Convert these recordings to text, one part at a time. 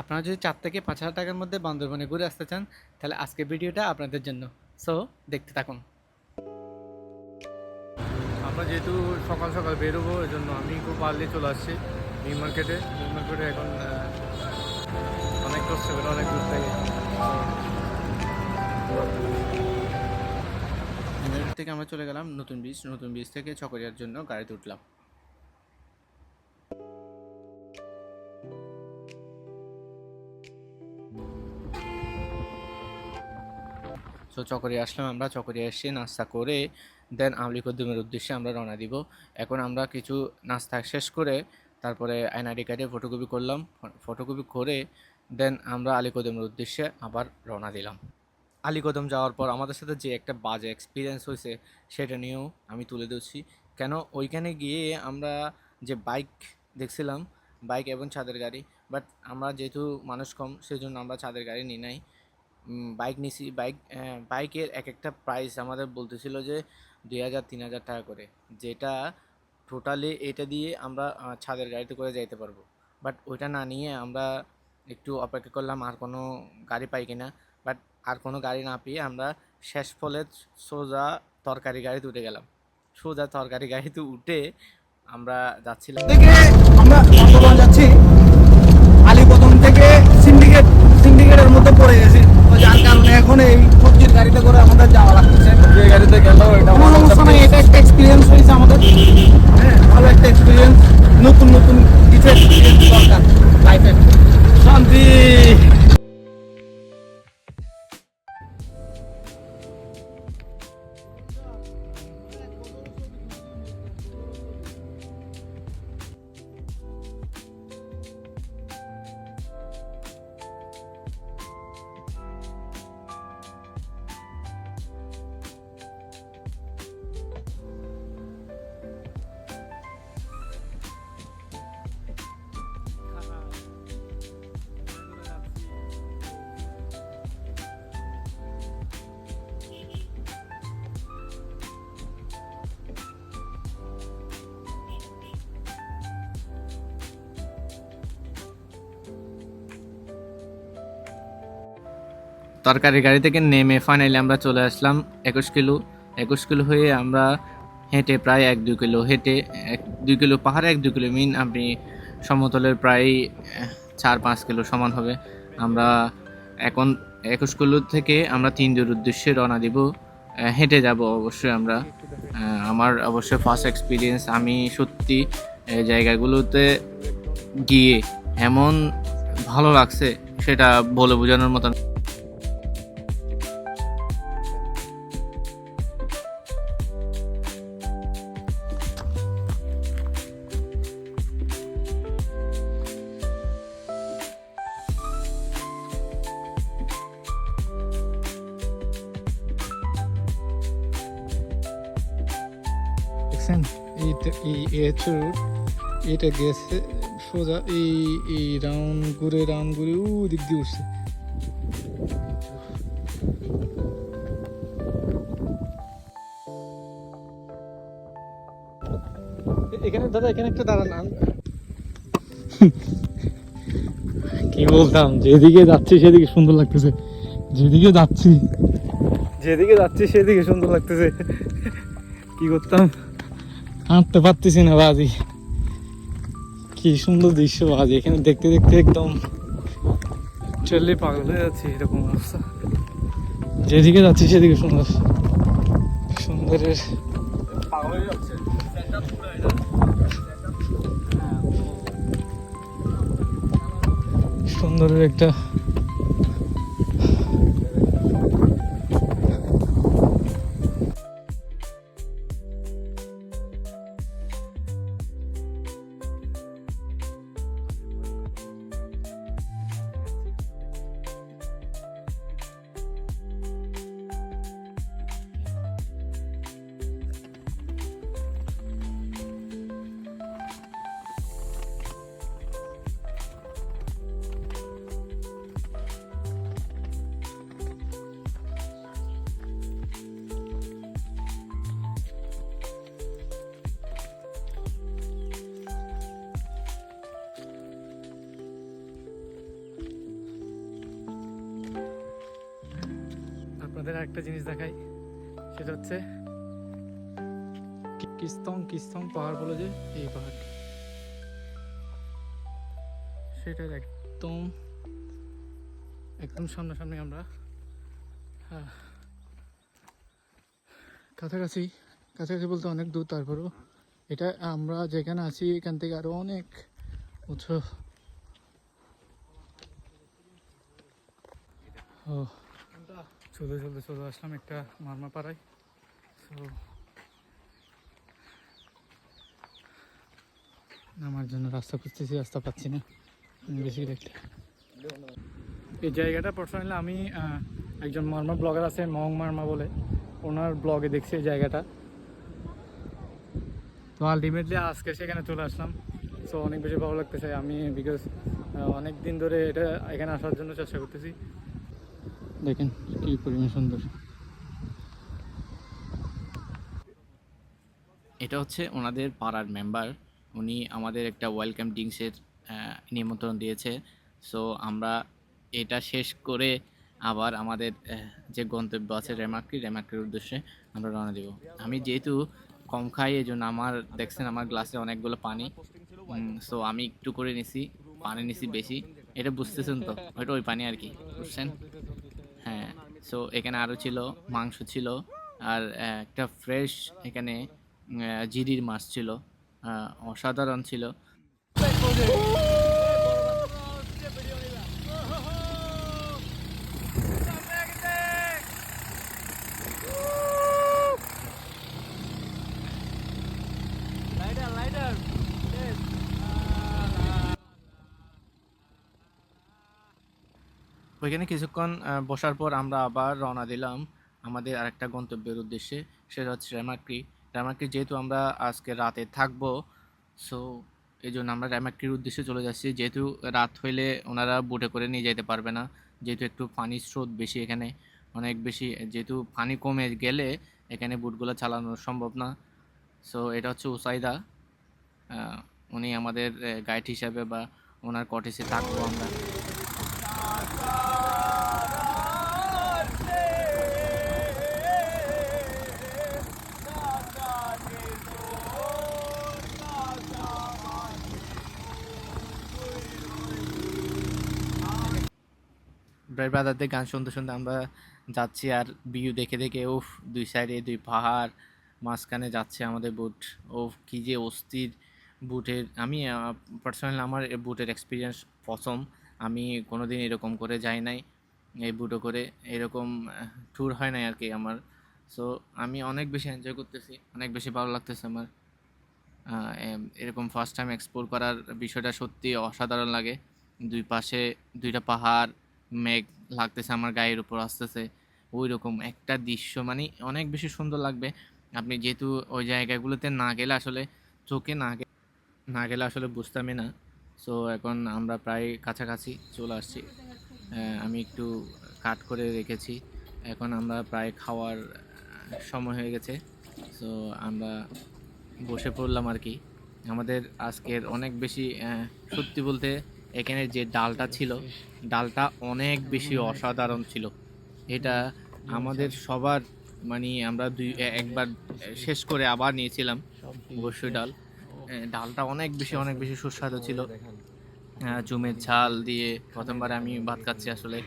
আপনারা যদি চার থেকে পাঁচ হাজার টাকার মধ্যে বান্দরবনে ঘুরে আসতে চান তাহলে আজকে ভিডিওটা আপনাদের জন্য। সো দেখতে থাকুন। আমরা যেহেতু সকাল সকাল বেরোবো এই জন্য আমি খুব পারলে চলে আসছি নিউ মার্কেটে। নিউ মার্কেটে এখন অনেক কষ্ট করে অনেক দূর থেকে। থেকে আমরা চলে গেলাম নতুন বীজ নতুন বীজ থেকে চকরিয়ার জন্য গাড়িতে উঠলাম। সো চকরিয়া আসলাম আমরা, চকরিয়া এসে নাস্তা করে দেন আমলিকদ্দুমের উদ্দেশ্যে আমরা রওনা দিব। এখন আমরা কিছু নাস্তা শেষ করে তারপরে আইনআইডি কার্ডে ফটোকপি করলাম। ফটোকপি করে দেন আমরা আলিকদমের উদ্দেশ্যে আবার রওনা দিলাম। আলিকদম যাওয়ার পর আমাদের সাথে যে একটা বাজে এক্সপিরিয়েন্স হয়েছে সেটা নিয়েও আমি তুলে ধরছি। কেন? ওইখানে গিয়ে আমরা যে বাইক দেখছিলাম বাইক এবং ছাদের গাড়ি বাট আমরা যেহেতু মানুষ কম, সেজন্য আমরা ছাদের গাড়ি নিই নাই। বাইক নিছি বাইক বাইকের এক একটা প্রাইস আমাদের বলতেছিল যে দুই হাজার, তিন হাজার টাকা করে। যেটা টোটালি এটা দিয়ে আমরা ছাদের গাড়িতে করে যাইতে পারব। বাট ওইটা না নিয়ে আমরা একটু অপেক্ষা করলাম আর কোনো গাড়ি পাই কিনা। বাট আর কোনো গাড়ি না পেয়ে আমরা শেষ ফলে সোজা তরকারি গাড়িতে উঠে গেলাম। সোজা তরকারি গাড়িতে উঠে আমরা যাচ্ছিলাম। যাচ্ছি। তরকারি গাড়ি থেকে নেমে ফাইনালি আমরা চলে আসলাম একুশ কিলো। একুশ কিলো হয়ে আমরা হেঁটে প্রায় এক দুই কিলো হেঁটে এক দুই কিলো পাহাড়ে, এক দুই কিলো মিন আপনি সমতলের প্রায় চার পাঁচ কিলো সমান হবে। আমরা এখন একুশ কিলো থেকে আমরা তিন দূর উদ্দেশ্যে রওনা দিব। হেঁটে যাব অবশ্যই আমরা। আমার অবশ্যই ফার্স্ট এক্সপিরিয়েন্স আমি সত্যি জায়গাগুলোতে গিয়ে এমন ভালো লাগছে, সেটা বলে বোঝানোর মতন দেখছেন? এইটা এটা গেছে সোজা এই এই রাউন্ড ঘুরে রাউন্ড ঘুরে ও দিক দিয়ে উঠছে। এখানে দাদা এখানে একটা দাঁড়ান। কি বলতাম? যেদিকে যাচ্ছি সেদিকে সুন্দর লাগতেছে। যেদিকে যাচ্ছি। যেদিকে যাচ্ছি সেদিকে সুন্দর লাগতেছে। কি করতাম? হাঁটতে পারতেছি না বাজি। কি সুন্দর দৃশ্য বাজি এখানে দেখতে দেখতে একদম চললে পাগল হয়ে যাচ্ছে এরকম অবস্থা। যেদিকে যাচ্ছি সেদিকে সুন্দর। সুন্দরের পাগল হয়ে যাচ্ছে। সুন্দরের একটা আপনাদের একটা জিনিস দেখাই। সেটা হচ্ছে কিস্তং কিস্তং পাহাড় বলে যে এই পাহাড়। সেটার একদম একদম সামনাসামনি আমরা হ্যাঁ, কাছাকাছি কাছাকাছি বলতে অনেক দূর তারপরেও। এটা আমরা যেখানে আছি এখান থেকে আরও অনেক উঁচু। ও চলতে চলতে চলে আসলাম একটা মারমা পাড়ায় তো আমার জন্য রাস্তা খুঁজতেছি, রাস্তা পাচ্ছি না। বেশি দেখতে। এই জায়গাটা পার্সোনালি আমি একজন মারমা ব্লগার আছে মং মারমা বলে। ওনার ব্লগে দেখছি এই জায়গাটা। তো আলটিমেটলি আজকে সেখানে চলে আসলাম। সো অনেক বেশি ভালো লাগতেছে। আমি বিকজ অনেক দিন ধরে এটা এখানে আসার জন্য চেষ্টা করতেছি। দেখেন কি পরিমাণ সুন্দর। এটা হচ্ছে ওনাদের পাড়ার মেম্বার উনি আমাদের একটা ওয়েলকাম ড্রিঙ্কসের নিমন্ত্রণ দিয়েছে। সো আমরা এটা শেষ করে আবার আমাদের যে গন্তব্য আছে রেমাক্রি, রেমাক্রির উদ্দেশ্যে আমরা রওনা দেব। আমি যেহেতু কম খাই এই জন্য আমার, দেখছেন আমার গ্লাসে অনেকগুলো পানি। সো আমি একটু করে নিছি, পানি নিছি বেশি। এটা বুঝতেছেন তো? ওইটা ওই পানি আর কি, বুঝছেন? সো এখানে আরও ছিল, মাংস ছিল, আর একটা ফ্রেশ এখানে জিরির মাছ ছিল অসাধারণ ছিল। ওইখানে কিছুক্ষণ বসার পর আমরা আবার রওনা দিলাম আমাদের আরেকটা গন্তব্যের উদ্দেশ্যে, সেটা হচ্ছে রেমাক্রি রেমাক্রি যেহেতু আমরা আজকে রাতে থাকব সো এই জন্য আমরা রেমাক্রির উদ্দেশ্যে চলে যাচ্ছি। যেহেতু রাত হইলে ওনারা বোটে করে নিয়ে যেতে পারবে না, যেহেতু একটু পানির স্রোত বেশি এখানে, অনেক বেশি, যেহেতু পানি কমে গেলে এখানে বুটগুলো চালানো সম্ভব না। সো এটা হচ্ছে উসাইদা উনি আমাদের গাইড হিসাবে বা ওনার কটেজে থাকব আমরা। ব্রাই ব্রাদারদের গান শুনতে শুনতে আমরা যাচ্ছি আর ভিউ দেখে দেখে, উফ, দুই সাইডে দুই পাহাড়, মাঝখানে যাচ্ছে আমাদের বুট ও কী যে অস্থির বুটের আমি পার্সোনালি আমার বুটের এক্সপিরিয়েন্স প্রথম। আমি কোনো দিন এরকম করে যাই নাই এই বুটো করে। এরকম ট্যুর হয় নাই আর কি আমার। সো আমি অনেক বেশি এনজয় করতেছি, অনেক বেশি ভালো লাগতেছে আমার। এরকম ফার্স্ট টাইম এক্সপ্লোর করার বিষয়টা সত্যি অসাধারণ লাগে। দুই পাশে, দুইটা পাহাড় মেঘ লাগতেছে, আমার গায়ের উপর আসতেছে ওই রকম একটা দৃশ্য মানে অনেক বেশি সুন্দর লাগবে। আপনি যেহেতু ওই জায়গাগুলোতে না গেলে আসলে চোখে না না গেলে আসলে বুঝতামই না। সো এখন আমরা প্রায় কাছাকাছি চলে আসছি। আমি একটু কাট করে রেখেছি। এখন আমরা প্রায় খাওয়ার সময় হয়ে গেছে। সো আমরা বসে পড়লাম আর কি। আমাদের আজকের অনেক বেশি সত্যি বলতে এখানে যে ডালটা ছিল ডালটা অনেক বেশি অসাধারণ ছিল। এটা আমাদের সবার মানে আমরা দুই একবার শেষ করে আবার নিয়েছিলাম অবশ্যই ডাল। ডালটা অনেক বেশি অনেক বেশি সুস্বাদু ছিল। জুমের ঝাল দিয়ে প্রথমবার আমি ভাত খাচ্ছি আসলে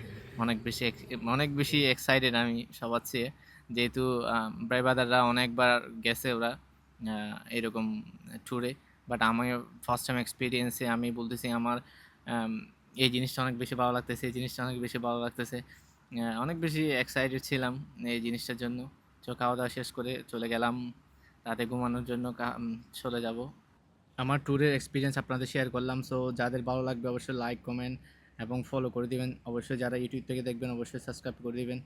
অনেক বেশি অনেক বেশি এক্সাইটেড আমি সবার চেয়ে। যেহেতু ব্রাইবাদাররা অনেকবার গেছে ওরা এরকম ট্যুরে বাট আমি ফার্স্ট টাইম এক্সপিরিয়েন্সে আমি বলতেছি আমার আম, এই জিনিসটা অনেক বেশি ভালো লাগতেছে, এই জিনিসটা অনেক বেশি ভালো লাগতেছে। অনেক বেশি এক্সাইটেড ছিলাম এই জিনিসটার জন্য। তো খাওয়া দাওয়া শেষ করে চলে গেলাম, রাতে ঘুমানোর জন্য চলে যাব। আমার ট্যুরের এক্সপিরিয়েন্স আপনাদের শেয়ার করলাম সো যাদের ভালো লাগবে অবশ্যই লাইক কমেন্ট এবং ফলো করে দিবেন। অবশ্যই যারা ইউটিউব থেকে দেখবেন, অবশ্যই সাবস্ক্রাইব করে দিবেন।